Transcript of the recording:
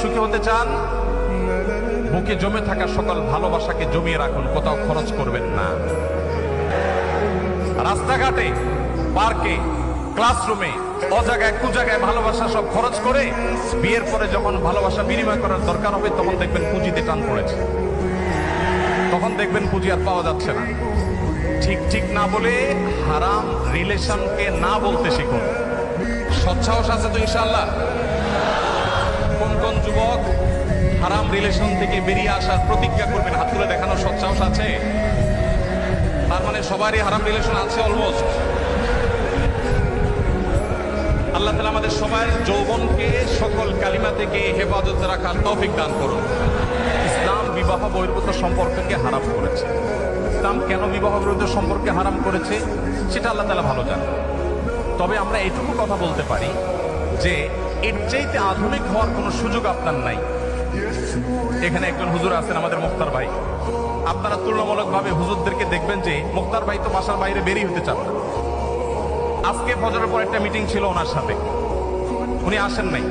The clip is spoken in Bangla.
সুখী হতে চান? বুকে জমে থাকা সকল ভালোবাসাকে জমিয়ে রাখুন, কোথাও খরচ করবেন না। রাস্তাঘাটে, পার্কে, ক্লাসরুমে অজায়গায় কুজায়গায় ভালোবাসা সব খরচ করে বিয়ের পরে যখন ভালোবাসা বিনিময় করার দরকার হবে, তখন দেখবেন পুঁজিতে টান পড়েছে। তখন দেখবেন পুঁজি আর পাওয়া যাচ্ছে না। ঠিক ঠিক না বলে হারাম রিলেশনকে না বলতে শিখুন। সৎসাহস আছে তো ইনশাল্লাহ রিলেশন থেকে বেরিয়ে আসার প্রতিজ্ঞা করবেন। হাত তুলে দেখানোর সৎসাহস আছে? তার মানে সবারই হারাম রিলেশন আছে অলমোস্ট আল্লাহ তালা আমাদের সবার যৌবনকে, সকল কালিমা থেকে হেফাজত রাখার তৌফিক দান করুন। ইসলাম বিবাহ বহির্ভূত সম্পর্ককে হারাম করেছে। ইসলাম কেন বিবাহ বহির্ভূত সম্পর্কে হারাম করেছে, সেটা আল্লাহ তালা ভালো জানে তবে আমরা এটুকু কথা বলতে পারি যে, এর চাইতে আধুনিক হওয়ার কোনো সুযোগ আপনার নাই। এখানে একজন হুজুর আছেন আমাদের মুক্তার ভাই। আপনারা তুলনামূলকভাবে হুজুরদেরকে দেখবেন যে মুক্তার ভাই তো বাসার বাইরে বেরিয়ে হতে চান আজকে ফজরের পর একটা মিটিং ছিল ওনার সাথে। উনি আসেন নাই।